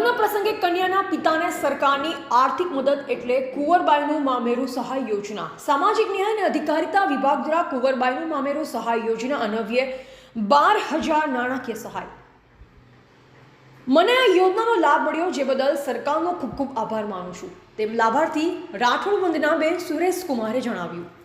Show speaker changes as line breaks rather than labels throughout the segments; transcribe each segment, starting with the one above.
પ્રસંગે કન્યાના પિતાને સરકારની આર્થિક મદદ એટલે કુંવરબાઈનું મામેરું સહાય યોજના. સામાજિક ન્યાય અને અધિકારિતા વિભાગ દ્વારા કુંવરબાઈનું મામેરું સહાય યોજના અનવ્ય બાર હજાર નાણાકીય સહાય. મને આ યોજનાનો લાભ મળ્યો જે બદલ સરકારનો ખૂબ ખૂબ આભાર માનું છું. તેમ લાભાર્થી રાઠોડ વંદનાબેન સુરેશ કુમારે જણાવ્યું.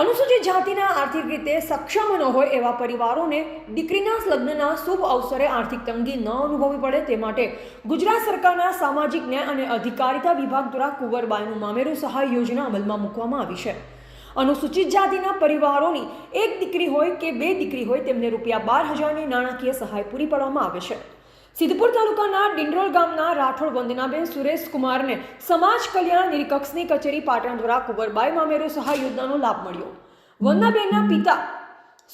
અનુસૂચિત જાતિના આર્થિક રીતે સક્ષમ ન હોય એવા પરિવારોને દીકરીના લગ્નના શુભ અવસરે આર્થિક તંગી ન અનુભવવી પડે તે માટે ગુજરાત સરકારના સામાજિક ન્યાય અને અધિકારિતા વિભાગ દ્વારા કુંવરબાઈનું મામેરું સહાય યોજના અમલમાં મૂકવામાં આવી છે. અનુસૂચિત જાતિના પરિવારોની એક દીકરી હોય કે બે દીકરી હોય તેમને રૂપિયા બાર હજારની નાણાકીય સહાય પૂરી પાડવામાં આવે છે. સિદ્ધપુર તાલુકાના ડિંડરોલ ગામના રાઠોડ વંદનાબેન સુરેશકુમારને સમાજ કલ્યાણ નિરીક્ષકની કચેરી પાટણ દ્વારા કુંવરબાઈ મામેરો સહાય યોજનાનો લાભ મળ્યો. વંદનાબેનના પિતા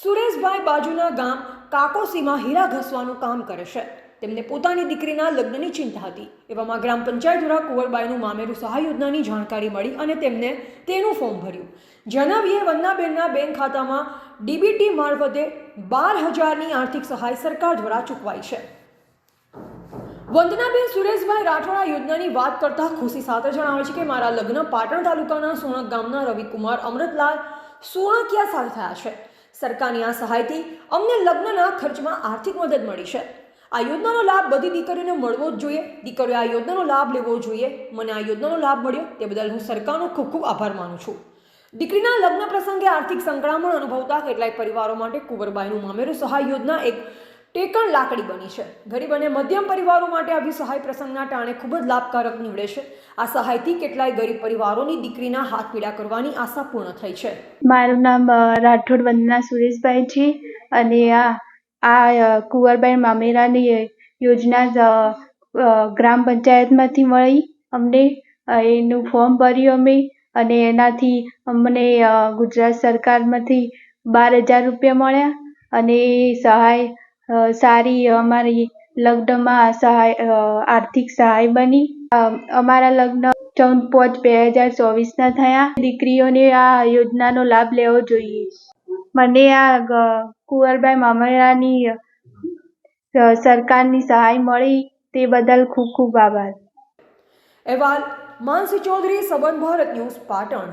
સુરેશભાઈ બાજુના ગામ કાકોસીમાં હીરા ઘસવાનું કામ કરે છે. તેમને પોતાની દીકરીના લગ્નની ચિંતા હતી. એવામાં ગ્રામ પંચાયત દ્વારા કુંવરબાઈનું મામેરું સહાય યોજનાની જાણકારી મળી અને તેમને તેનું ફોર્મ ભર્યું. જણાવીએ, વંદનાબેનના બેંક ખાતામાં ડીબીટી મારફતે બાર હજારની આર્થિક સહાય સરકાર દ્વારા ચૂકવાઈ છે. વંદનાબેન સુરેશભાઈ રાઠોડા યોજનાની વાત કરતા ખુશી સાથે જણાવે છે કે મારા લગ્ન પાટણ તાલુકાના સોણક ગામના રવિકુમાર અમૃતલાલ સોણકિયા સાથે થયા છે. સરકારની આ સહાયથી અમને લગ્નના ખર્ચમાં આર્થિક મદદ મળી છે. આ યોજનાનો લાભ બધી દીકરીઓને મળવો જ જોઈએ. દીકરીઓએ આ યોજનાનો લાભ લેવો જોઈએ. મને આ યોજનાનો લાભ મળ્યો. તે બદલ હું સરકારનો ખૂબ ખૂબ આભાર માનું છું. દીકરીના લગ્ન પ્રસંગે આર્થિક સંકળામણ અનુભવતા કેટલાય પરિવારો માટે કુંવરબાઈનું મામેરું સહાય યોજના એક ટેકણ લાકડી બની છે. ગરીબ અને મધ્યમ પરિવારો માટે આવી સહાય પ્રસંગના ટાણે ખૂબ જ લાભકારક નીવડે છે. આ સહાયથી કેટલાય ગરીબ પરિવારોની દીકરીના હાથ પીડા કરવાની આશા પૂર્ણ થઈ છે.
મારું નામ રાઠોડ વંદના સુરેશભાઈ છે અને આ આ કુંવરબાઈ મામેરાની યોજના ગ્રામ પંચાયતમાંથી મળી. અમને એનું ફોર્મ ભર્યું અમે અને એનાથી અમને ગુજરાત સરકારમાંથી બાર હજાર રૂપિયા મળ્યા અને સહાય સારી અમારી લગ્નમાં સહાય આર્થિક સહાય બની. અમારા લગ્ન ચૌદ પાંચ બે હજાર ચોવીસના થયા. દીકરીઓને આ યોજનાનો લાભ લેવો જોઈએ. મને આ કુંવરબાઈ મામેરાની સરકારની સહાય મળી. તે બદલ ખૂબ ખૂબ આભાર.
અહેવાલ, માનસી ચૌધરી સબન ભારત ન્યૂઝ, પાટણ.